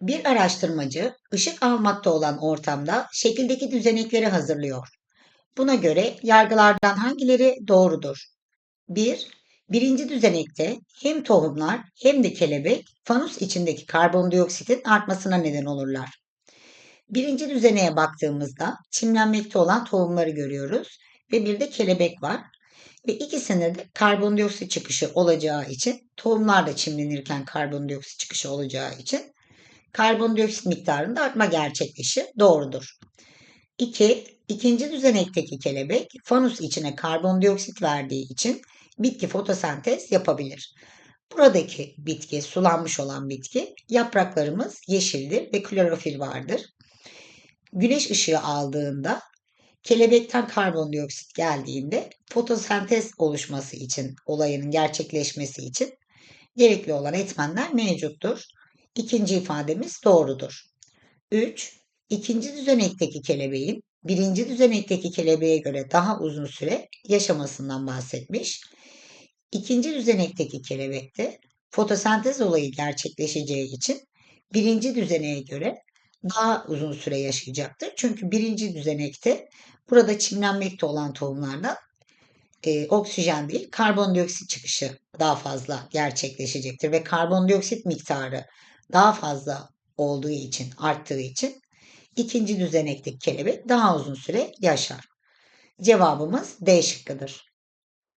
Bir araştırmacı ışık almakta olan ortamda şekildeki düzenekleri hazırlıyor. Buna göre yargılardan hangileri doğrudur? 1. Birinci düzenekte hem tohumlar hem de kelebek fanus içindeki karbondioksitin artmasına neden olurlar. Birinci düzeneğe baktığımızda çimlenmekte olan tohumları görüyoruz ve bir de kelebek var. Ve ikisinde de karbondioksit çıkışı olacağı için tohumlar da çimlenirken karbondioksit çıkışı olacağı için karbondioksit miktarında artma gerçekleşir. Doğrudur. 2. İkinci düzenekteki kelebek fanus içine karbondioksit verdiği için bitki fotosentez yapabilir. Buradaki bitki, sulanmış olan bitki, yapraklarımız yeşildir ve klorofil vardır. Güneş ışığı aldığında kelebekten karbondioksit geldiğinde fotosentez oluşması için, olayının gerçekleşmesi için gerekli olan etmenler mevcuttur. İkinci ifademiz doğrudur. 3. İkinci düzenekteki kelebeğin birinci düzenekteki kelebeğe göre daha uzun süre yaşamasından bahsetmiş. İkinci düzenekteki kelebekte fotosentez olayı gerçekleşeceği için birinci düzeneğe göre daha uzun süre yaşayacaktır. Çünkü birinci düzenekte burada çimlenmekte olan tohumlardan e, oksijen değil karbondioksit çıkışı daha fazla gerçekleşecektir ve karbondioksit miktarı daha fazla olduğu için arttığı için ikinci düzenekteki kelebek daha uzun süre yaşar. Cevabımız D şıkkıdır.